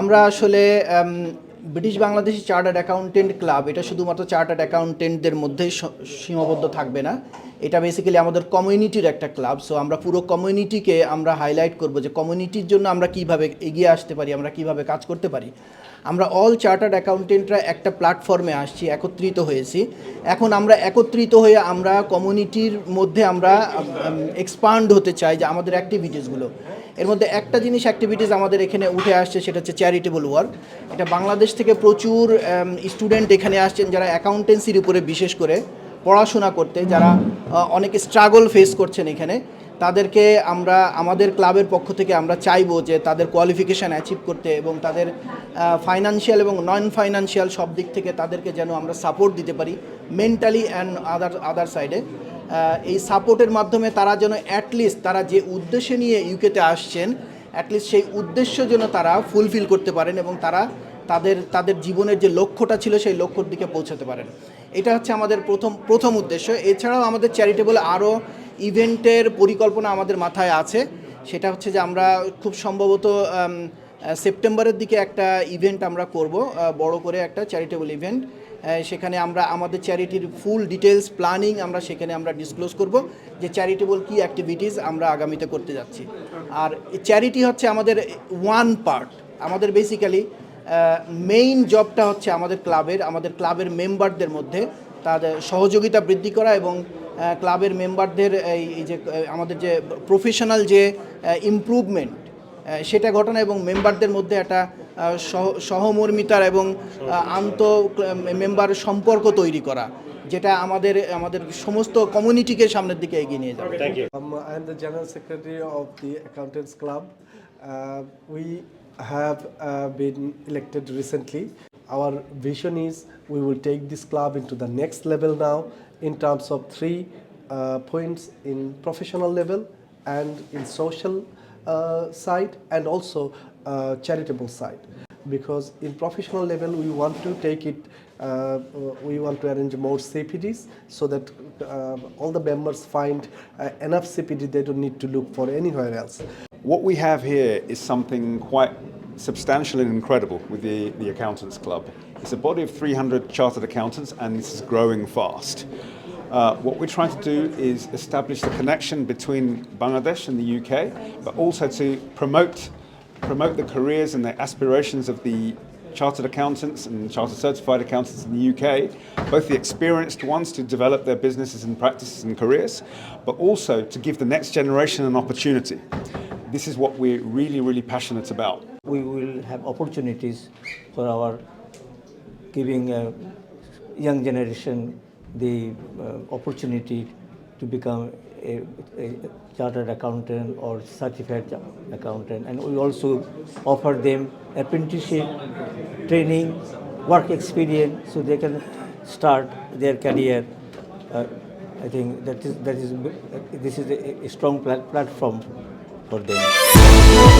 আমরা আসলে British Bangladeshi chartered accountant club এটা শুধুমাত্র চার্টার্ড অ্যাকাউন্টেন্টদের মধ্যেই সীমাবদ্ধ থাকবে না। এটা বেসিক্যালি আমাদের কমিউনিটির একটা ক্লাব সো আমরা পুরো কমিউনিটিকে আমরা হাইলাইট করব যে কমিউনিটির জন্য আমরা কীভাবে এগিয়ে আসতে পারি, আমরা কীভাবে কাজ করতে পারি। আমরা অল চার্টার্ড অ্যাকাউন্টেন্টরা একটা প্ল্যাটফর্মে আসছি, একত্রিত হয়েছি। এখন আমরা একত্রিত হয়ে আমরা কমিউনিটির মধ্যে আমরা এক্সপান্ড হতে চাই যে আমাদের অ্যাক্টিভিটিসগুলো এর মধ্যে একটা জিনিস অ্যাক্টিভিটিস আমাদের এখানে উঠে আসছে, সেটা হচ্ছে চ্যারিটেবল ওয়ার্ক এটা বাংলাদেশ থেকে প্রচুর স্টুডেন্ট এখানে আসছেন যারা অ্যাকাউন্টেন্সির উপরে বিশেষ করে। পড়াশোনা করতে, যারা অনেকে স্ট্রাগল ফেস করছেন এখানে, তাদেরকে আমরা, আমাদের ক্লাবের পক্ষ থেকে আমরা চাইব যে তাদের কোয়ালিফিকেশান অ্যাচিভ করতে এবং তাদের ফাইনান্সিয়াল এবং নন ফাইনান্সিয়াল সব দিক থেকে তাদেরকে যেন আমরা সাপোর্ট দিতে পারি মেন্টালি অ্যান্ড আদার আদার সাইডে এই সাপোর্টের মাধ্যমে তারা যেন অ্যাটলিস্ট তারা যে উদ্দেশ্যে নিয়ে ইউকেতে আসছেন অ্যাটলিস্ট সেই উদ্দেশ্য যেন তারা ফুলফিল করতে পারেন এবং তারা তাদের তাদের জীবনের যে লক্ষ্যটা ছিল সেই লক্ষ্যর দিকে পৌঁছাতে পারেন। এটা হচ্ছে আমাদের প্রথম প্রথম উদ্দেশ্য। এছাড়াও আমাদের চ্যারিটেবল আরও ইভেন্টের পরিকল্পনা আমাদের মাথায় আছে। সেটা হচ্ছে যে আমরা খুব সম্ভবত সেপ্টেম্বরের দিকে একটা ইভেন্ট আমরা করব বড় করে একটা চ্যারিটেবল ইভেন্ট সেখানে আমরা, আমাদের চ্যারিটির ফুল ডিটেলস প্ল্যানিং আমরা সেখানে আমরা ডিসক্লোজ করব যে চ্যারিটেবল কি অ্যাক্টিভিটিস আমরা আগামীতে করতে যাচ্ছি। আর চ্যারিটি হচ্ছে আমাদের ওয়ান পার্ট আমাদের বেসিক্যালি মেইন জবটা হচ্ছে আমাদের ক্লাবের আমাদের ক্লাবের মেম্বারদের মধ্যে তাদের সহযোগিতা বৃদ্ধি করা এবং ক্লাবের মেম্বারদের এই যে আমাদের যে প্রফেশনাল যে ইমপ্রুভমেন্ট সেটা ঘটনা এবং মেম্বারদের মধ্যে একটা সহ- সহমর্মিতার এবং আন্ত মেম্বার সম্পর্ক তৈরি করা যেটা আমাদের আমাদের সমস্ত কমিউনিটিকে সামনের দিকে এগিয়ে নিয়ে যাবে Um, I am the General Secretary of the Accountants Club. Uh, have uh, been elected recently. Our vision is we will take this club into the next level now in terms of three uh, points in professional level and in social uh, side and also uh, charitable side because in professional level we want to take it uh, we want to arrange more cpds so that uh, all the members find uh, enough cpd they don't need to look for anywhere else What we have here is something quite substantial and incredible with the, the Accountants Club. It's a body of 300 chartered accountants, and this is growing fast. Uh, what we're trying to do is establish the connection between Bangladesh and the UK, but also to promote, promote the careers and the aspirations of the chartered accountants and chartered certified accountants in the UK, both the experienced ones to develop their businesses and practices and careers, but also to give the next generation an opportunity. This is what we're really, really passionate about. we will have opportunities for our giving a young generation the uh, opportunity to become a, a chartered accountant or certified accountant and we also offer them apprenticeship training work experience so they can start their career uh, i think that is that is this is a, a strong plat- platform por dentro.